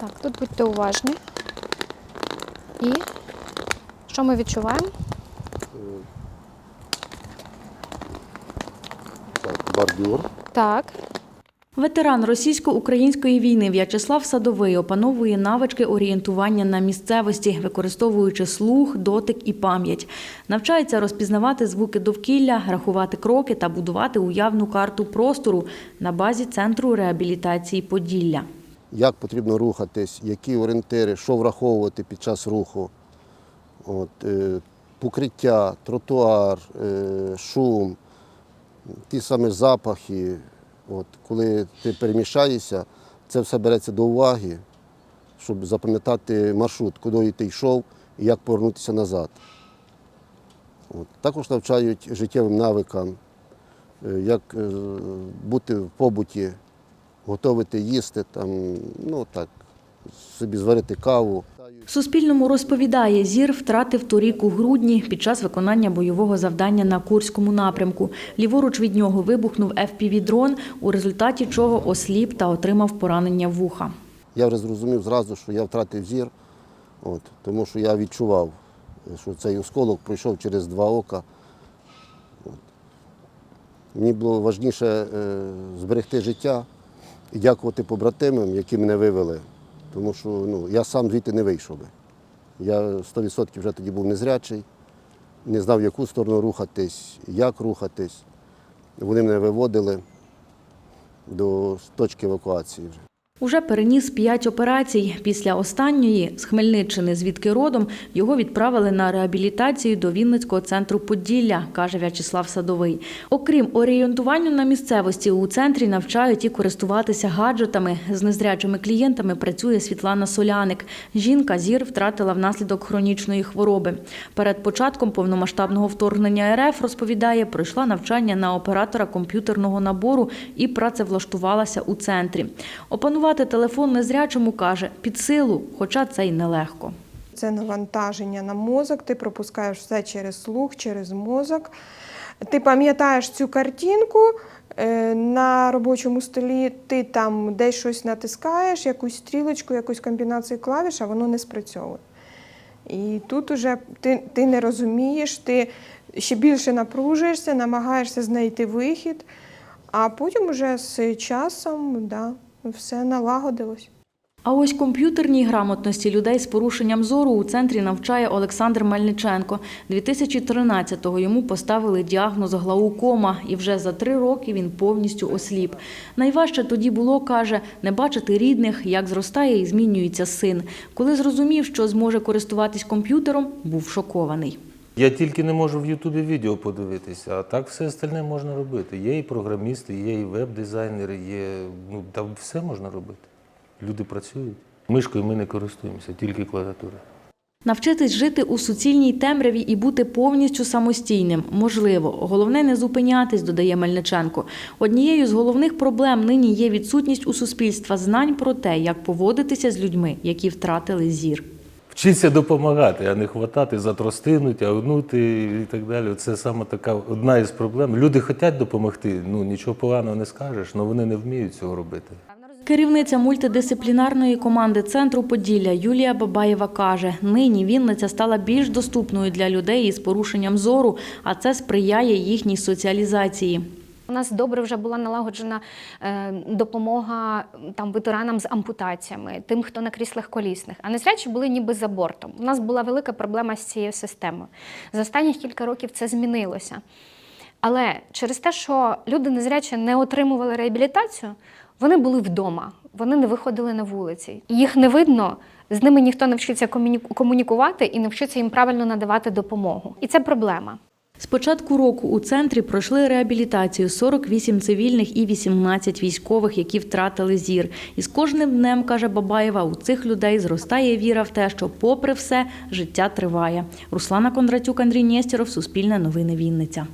Так, тут будьте уважні. І що ми відчуваємо? Так, бордюр. Так. Ветеран російсько-української війни В'ячеслав Садовий опановує навички орієнтування на місцевості, використовуючи слух, дотик і пам'ять. Навчається розпізнавати звуки довкілля, рахувати кроки та будувати уявну карту простору на базі центру реабілітації Поділля. Як потрібно рухатись, які орієнтири, що враховувати під час руху. От, е, покриття, тротуар, е, шум, ті самі запахи. От, коли ти переміщаєшся, це все береться до уваги, щоб запам'ятати маршрут, куди ти йшов і як повернутися назад. От. Також навчають життєвим навикам, е, як е, бути в побуті, готувати їсти, там, ну так, собі зварити каву. Суспільному розповідає, зір втратив торік у грудні під час виконання бойового завдання на Курському напрямку. Ліворуч від нього вибухнув FPV-дрон, у результаті чого осліп та отримав поранення вуха. Я вже зрозумів зразу, що я втратив зір, от, тому що я відчував, що цей осколок пройшов через два ока. От. Мені було важніше е, зберегти життя і дякувати побратимам, які мене вивели, тому що ну, я сам звідти не вийшов би. Я 100% вже тоді був незрячий, не знав, в яку сторону рухатись, як рухатись. Вони мене виводили до точки евакуації вже. Уже переніс п'ять операцій. Після останньої з Хмельниччини, звідки родом, його відправили на реабілітацію до Вінницького центру Поділля, каже В'ячеслав Садовий. Окрім орієнтуванню на місцевості, у центрі навчають і користуватися гаджетами. З незрячими клієнтами працює Світлана Соляник. Жінка зір втратила внаслідок хронічної хвороби. Перед початком повномасштабного вторгнення РФ розповідає, пройшла навчання на оператора комп'ютерного набору і працевлаштувалася у центрі. Опанувати телефон незрячому каже під силу, хоча це й нелегко. Це навантаження на мозок, ти пропускаєш все через слух, через мозок. Ти пам'ятаєш цю картинку е, на робочому столі, ти там десь щось натискаєш, якусь стрілочку, якусь комбінацію клавіш, а воно не спрацьовує. І тут уже ти, ти не розумієш, ти ще більше напружуєшся, намагаєшся знайти вихід, а потім уже з часом да, все налагодилось. А ось комп'ютерній грамотності людей з порушенням зору у центрі навчає Олександр Мельниченко. 2013-го йому поставили діагноз глаукома, і вже за три роки він повністю осліп. Найважче тоді було, каже, не бачити рідних, як зростає і змінюється син. Коли зрозумів, що зможе користуватись комп'ютером, був шокований. Я тільки не можу в Ютубі відео подивитися, а так все остальне можна робити. Є і програмісти, є і веб-дизайнери, є. Ну там все можна робити. Люди працюють. Мишкою ми не користуємося, тільки клавіатура. Навчитись жити у суцільній темряві і бути повністю самостійним можливо. Головне не зупинятись, додає Мельниченко. Однією з головних проблем нині є відсутність у суспільства знань про те, як поводитися з людьми, які втратили зір. Вчиться допомагати, а не хватати за тростину, тягнути і так далі. Це саме така одна із проблем. Люди хочуть допомогти, ну нічого поганого не скажеш, але вони не вміють цього робити. Керівниця мультидисциплінарної команди центру Поділля Юлія Бабаєва каже: нині Вінниця стала більш доступною для людей із порушенням зору, а це сприяє їхній соціалізації. У нас добре вже була налагоджена е, допомога там ветеранам з ампутаціями, тим, хто на кріслах колісних. А незрячі були ніби за бортом. У нас була велика проблема з цією системою. За останніх кілька років це змінилося. Але через те, що люди незрячі не отримували реабілітацію, вони були вдома, вони не виходили на вулиці. Їх не видно, з ними ніхто не вчиться комуні- комунікувати і не вчиться їм правильно надавати допомогу. І це проблема. З початку року у центрі пройшли реабілітацію 48 цивільних і 18 військових, які втратили зір. І з кожним днем, каже Бабаєва, у цих людей зростає віра в те, що, попри все, життя триває. Руслана Кондратюк, Андрій Нєстєров, Суспільне новини Вінниця.